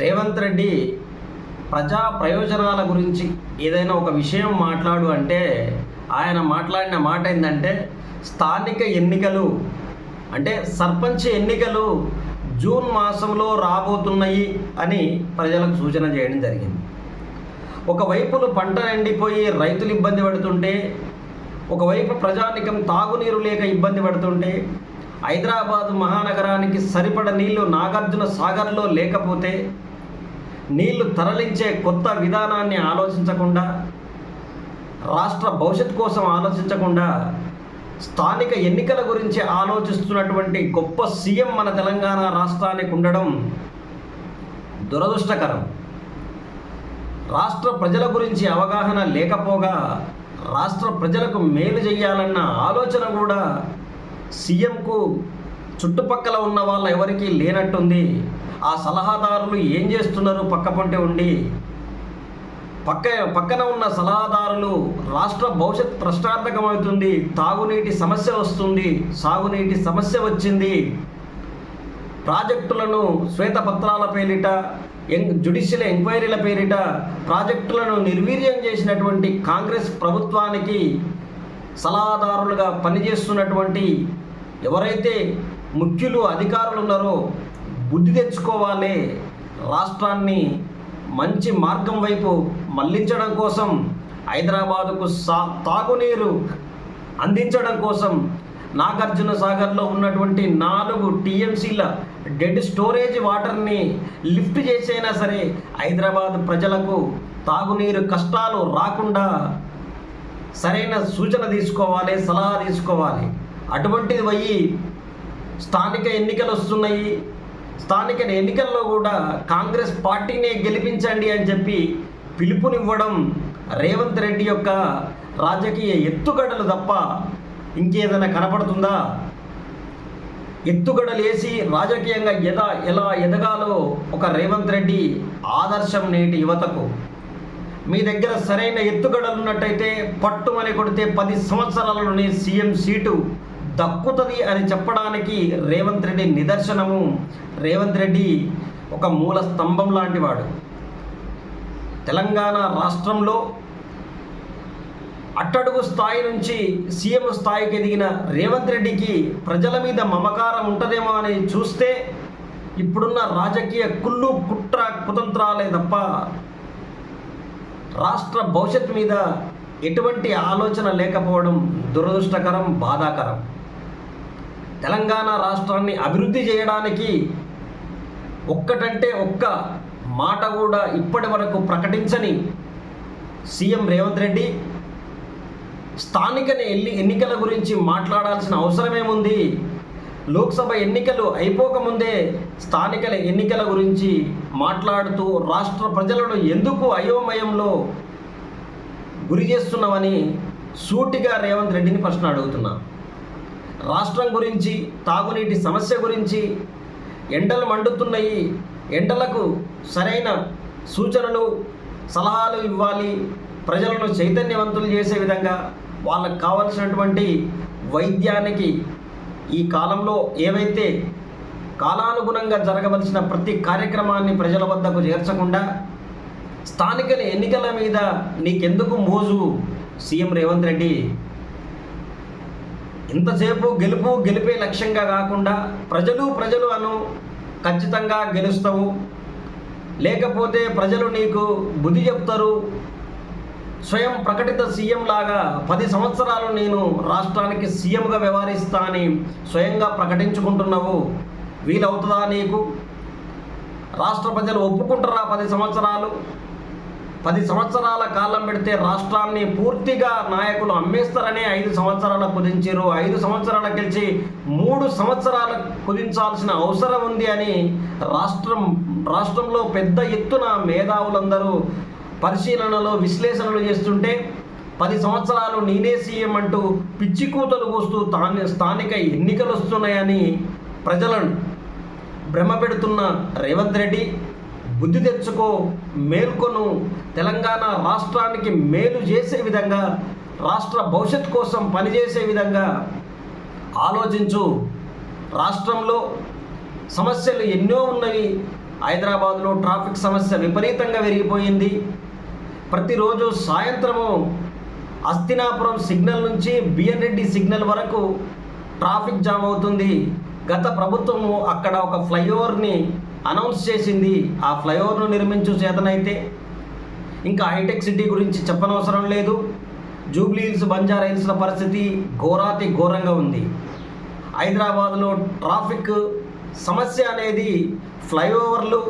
రేవంత్ రెడ్డి ప్రజా ప్రయోజనాల గురించి ఏదైనా ఒక విషయం మాట్లాడు అంటే ఆయన మాట్లాడిన మాట ఏంటంటే స్థానిక ఎన్నికలు అంటే సర్పంచ్ ఎన్నికలు జూన్ మాసంలో రాబోతున్నాయి అని ప్రజలకు సూచన చేయడం జరిగింది. ఒకవైపులు పంట ఎండిపోయి రైతులు ఇబ్బంది పడుతుంటే ఒకవైపు ప్రజానికం తాగునీరు లేక ఇబ్బంది పడుతుంటే హైదరాబాద్ మహానగరానికి సరిపడ నీళ్ళు నాగార్జున సాగర్లో లేకపోతే నీళ్ళు తరలించే కొత్త విధానాన్ని ఆలోచించకుండా రాష్ట్ర భవిష్యత్ కోసం ఆలోచించకుండా స్థానిక ఎన్నికల గురించి ఆలోచిస్తున్నటువంటి గొప్ప సీఎం మన తెలంగాణ రాష్ట్రానికి ఉండడం దురదృష్టకరం. రాష్ట్ర ప్రజల గురించి అవగాహన లేకపోగా రాష్ట్ర ప్రజలకు మేలు చేయాలన్న ఆలోచన కూడా సీఎంకు చుట్టుపక్కల ఉన్న వాళ్ళ ఎవరికీ లేనట్టుంది. ఆ సలహాదారులు ఏం చేస్తున్నారు? పక్క పొంటే ఉండి. పక్క పక్కన ఉన్న సలహాదారులు రాష్ట్ర భవిష్యత్ ప్రశ్నార్థకమవుతుంది. తాగునీటి సమస్య వస్తుంది. సాగునీటి సమస్య వచ్చింది. ప్రాజెక్టులను శ్వేతపత్రాల పేరిట ఎం- జుడిషియల్ ఎంక్వైరీల పేరిట ప్రాజెక్టులను నిర్వీర్యం చేసినటువంటి కాంగ్రెస్ ప్రభుత్వానికి సలహాదారులుగా పనిచేస్తున్నటువంటి ఎవరైతే ముఖ్యులు అధికారులు ఉన్నారో బుద్ధి తెచ్చుకోవాలి. రాష్ట్రాన్ని మంచి మార్గం వైపు మళ్ళించడం కోసం హైదరాబాదుకు సా తాగునీరు అందించడం కోసం నాగార్జున సాగర్లో ఉన్నటువంటి నాలుగు టీఎంసీల డెడ్ స్టోరేజ్ వాటర్ని లిఫ్ట్ చేసైనా సరే హైదరాబాద్ ప్రజలకు తాగునీరు కష్టాలు రాకుండా సరైన సూచన తీసుకోవాలి సలహా తీసుకోవాలి. అటువంటిది పోయి స్థానిక ఎన్నికలు వస్తున్నాయి స్థానిక ఎన్నికల్లో కూడా కాంగ్రెస్ పార్టీనే గెలిపించండి అని చెప్పి పిలుపునివ్వడం రేవంత్ రెడ్డి యొక్క రాజకీయ ఎత్తుగడలు తప్ప ఇంకేదైనా కనపడుతుందా? ఎత్తుగడలు వేసి రాజకీయంగా ఎద ఎలా ఎదగాలో ఒక రేవంత్ రెడ్డి ఆదర్శం నేటి యువతకు. మీ దగ్గర సరైన ఎత్తుగడలు ఉన్నట్టయితే పట్టుమని కొడితే పది సంవత్సరాలలోనే సీఎం సీటు దక్కుతుంది అని చెప్పడానికి రేవంత్ రెడ్డి నిదర్శనము. రేవంత్ రెడ్డి ఒక మూల స్తంభం లాంటివాడు తెలంగాణ రాష్ట్రంలో అట్టడుగు స్థాయి నుంచి సీఎం స్థాయికి ఎదిగిన రేవంత్ రెడ్డికి ప్రజల మీద మమకారం ఉంటుందేమో అని చూస్తే ఇప్పుడున్న రాజకీయ కుళ్ళు కుట్ర కుతంత్రాలే తప్ప రాష్ట్ర భవిష్యత్తు మీద ఎటువంటి ఆలోచన లేకపోవడం దురదృష్టకరం బాధాకరం. తెలంగాణ రాష్ట్రాన్ని అభివృద్ధి చేయడానికి ఒక్కటంటే ఒక్క మాట కూడా ఇప్పటి వరకు ప్రకటించని సీఎం రేవంత్ రెడ్డి స్థానిక ఎల్లి ఎన్నికల గురించి మాట్లాడాల్సిన అవసరమేముంది? లోక్సభ ఎన్నికలు అయిపోకముందే స్థానికల ఎన్నికల గురించి మాట్లాడుతూ రాష్ట్ర ప్రజలను ఎందుకు అయోమయంలో గురి చేస్తున్నామని సూటిగా రేవంత్ రెడ్డిని ప్రశ్న అడుగుతున్నా. రాష్ట్రం గురించి తాగునీటి సమస్య గురించి ఎండలు మండుతున్నాయి. ఎండలకు సరైన సూచనలు సలహాలు ఇవ్వాలి. ప్రజలను చైతన్యవంతులు చేసే విధంగా వాళ్ళకు కావలసినటువంటి వైద్యానికి ఈ కాలంలో ఏవైతే కాలానుగుణంగా జరగవలసిన ప్రతి కార్యక్రమాన్ని ప్రజల వద్దకు చేర్చకుండా స్థానిక ఎన్నికల మీద నీకెందుకు మోజు? సీఎం రేవంత్ రెడ్డి ఇంతసేపు గెలుపు గెలిపే లక్ష్యంగా కాకుండా ప్రజలు ప్రజలు అను ఖచ్చితంగా గెలుస్తావు. లేకపోతే ప్రజలు నీకు బుద్ధి చెప్తారు. స్వయం ప్రకటిత సీఎం లాగా పది సంవత్సరాలు నేను రాష్ట్రానికి సీఎంగా వ్యవహరిస్తా అని స్వయంగా ప్రకటించుకుంటున్నావు. వీలవుతుందా నీకు? రాష్ట్ర ప్రజలు ఒప్పుకుంటారా పది సంవత్సరాలు? పది సంవత్సరాల కాలం పెడితే రాష్ట్రాన్ని పూర్తిగా నాయకులు అమ్మేస్తారని ఐదు సంవత్సరాల కుదించారు. ఐదు సంవత్సరాల గెలిచి మూడు సంవత్సరాలు కుదించాల్సిన అవసరం ఉంది అని రాష్ట్రం రాష్ట్రంలో పెద్ద ఎత్తున మేధావులందరూ పరిశీలనలో విశ్లేషణలు చేస్తుంటే పది సంవత్సరాలు నేనే సీఎం అంటూ పిచ్చి కూతలు కూస్తూ తాను స్థానిక ఎన్నికలు వస్తున్నాయని ప్రజలను భ్రమ పెడుతున్న రేవంత్ రెడ్డి బుద్ధి తెచ్చుకో మేల్కొను. తెలంగాణ రాష్ట్రానికి మేలు చేసే విధంగా రాష్ట్ర భవిష్యత్ కోసం పనిచేసే విధంగా ఆలోచించు. రాష్ట్రంలో సమస్యలు ఎన్నో ఉన్నవి. హైదరాబాద్లో ట్రాఫిక్ సమస్య విపరీతంగా పెరిగిపోయింది ప్రతిరోజు సాయంత్రము అస్తినాపురం సిగ్నల్ నుంచి బిఎన్ రెడ్డి సిగ్నల్ వరకు ట్రాఫిక్ జామ్ అవుతుంది. గత ప్రభుత్వము అక్కడ ఒక ఫ్లైఓవర్ని అనౌన్స్ చేసింది. ఆ ఫ్లైఓవర్ను నిర్మించు చేతనైతే ఇంకా హైటెక్ సిటీ గురించి చెప్పనవసరం లేదు. జూబ్లీ హిల్స్ బంజారా హిల్స్ల పరిస్థితి ఘోరాతి ఘోరంగా ఉంది. హైదరాబాద్లో ట్రాఫిక్ సమస్య అనేది ఫ్లైఓవర్లు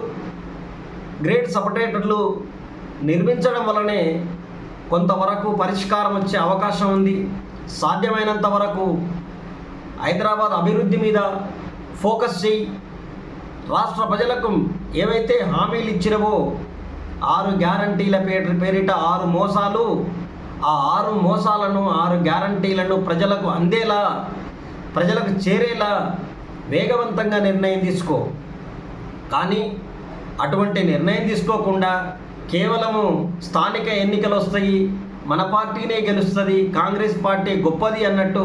గ్రేట్ సపరేటర్లు నిర్మించడం వలనే కొంతవరకు పరిష్కారం వచ్చే అవకాశం ఉంది. సాధ్యమైనంత వరకు హైదరాబాద్ అభివృద్ధి మీద ఫోకస్ చేయి. రాష్ట్ర ప్రజలకు ఏవైతే హామీలు ఇచ్చినవో ఆరు గ్యారంటీల పేరు పేరిట ఆరు మోసాలు ఆ ఆరు మోసాలను ఆరు గ్యారంటీలను ప్రజలకు అందేలా ప్రజలకు చేరేలా వేగవంతంగా నిర్ణయం తీసుకో. కానీ అటువంటి నిర్ణయం తీసుకోకుండా కేవలము స్థానిక ఎన్నికలు వస్తాయి మన పార్టీనే గెలుస్తుంది కాంగ్రెస్ పార్టీ గొప్పది అన్నట్టు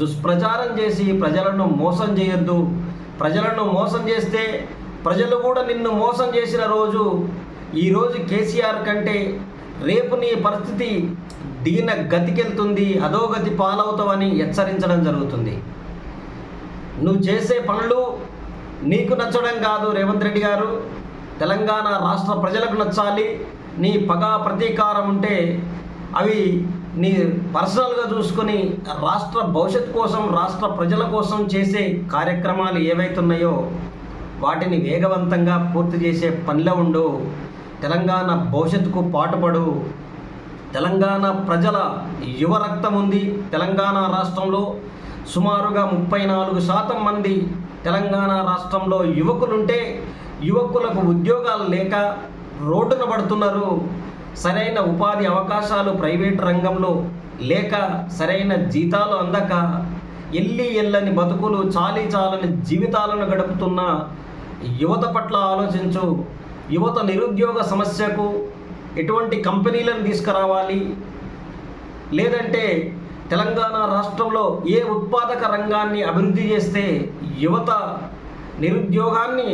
దుష్ప్రచారం చేసి ప్రజలను మోసం చేయొద్దు. ప్రజలను మోసం చేస్తే ప్రజలు కూడా నిన్ను మోసం చేసిన రోజు ఈరోజు కేసీఆర్ కంటే రేపు నీ పరిస్థితి దిగిన గతికెళ్తుంది అధోగతి పాలవుతావని హెచ్చరించడం జరుగుతుంది. నువ్వు చేసే పనులు నీకు నచ్చడం కాదు రేవంత్ రెడ్డి గారు. తెలంగాణ రాష్ట్ర ప్రజలకు నచ్చాలి. నీ పగ ప్రతీకారం ఉంటే అవి నీ పర్సనల్గా చూసుకొని రాష్ట్ర భవిష్యత్ కోసం రాష్ట్ర ప్రజల కోసం చేసే కార్యక్రమాలు ఏవైతున్నాయో వాటిని వేగవంతంగా పూర్తి చేసే పనిలో ఉండు. తెలంగాణ భవిష్యత్తుకు పాటుపడు. తెలంగాణ ప్రజల యువ రక్తం ఉంది. తెలంగాణ రాష్ట్రంలో సుమారుగా ముప్పై నాలుగు శాతం మంది తెలంగాణ రాష్ట్రంలో యువకులుంటే యువకులకు ఉద్యోగాలు లేక రోడ్డున పడుతున్నారు. సరైన ఉపాధి అవకాశాలు ప్రైవేట్ రంగంలో లేక సరైన జీతాలు అందక ఎల్లి ఎల్లని బతుకులు చాలీ చాలని జీవితాలను గడుపుతున్న యువత పట్ల ఆలోచించు. యువత నిరుద్యోగ సమస్యకు ఎటువంటి కంపెనీలను తీసుకురావాలి? లేదంటే తెలంగాణ రాష్ట్రంలో ఏ ఉత్పాదక రంగాన్ని అభివృద్ధి చేస్తే యువత నిరుద్యోగాన్ని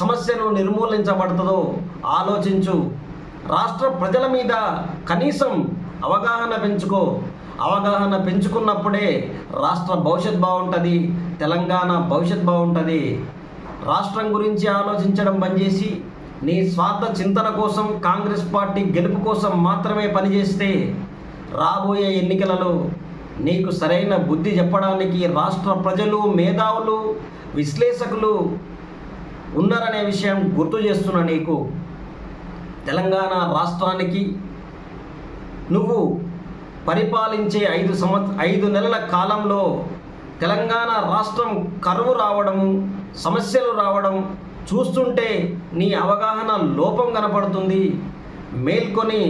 సమస్యను నిర్మూలించబడుతుందో ఆలోచించు. రాష్ట్ర ప్రజల మీద కనీసం అవగాహన పెంచుకో. అవగాహన పెంచుకున్నప్పుడే రాష్ట్ర భవిష్యత్ బాగుంటుంది తెలంగాణ భవిష్యత్ బాగుంటుంది. రాష్ట్రం గురించి ఆలోచించడం బంద్ చేసి నీ స్వార్థ చింతన కోసం కాంగ్రెస్ పార్టీ గెలుపు కోసం మాత్రమే పనిచేస్తే రాబోయే ఎన్నికలలో నీకు సరైన బుద్ధి చెప్పడానికి రాష్ట్ర ప్రజలు మేధావులు విశ్లేషకులు ఉన్నారనే విషయం గుర్తు చేస్తున్నా నీకు. తెలంగాణ రాష్ట్రానికి నువ్వు పరిపాలించే ఐదు సంవత్ ఐదు నెలల కాలంలో తెలంగాణ రాష్ట్రం కరువు రావడము సమస్యలు రావడం చూస్తుంటే నీ అవగాహన లోపం కనపడుతుంది. మేల్కొని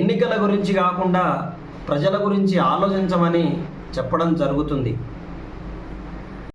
ఎన్నికల గురించి కాకుండా ప్రజల గురించి ఆలోచించమని చెప్పడం జరుగుతుంది.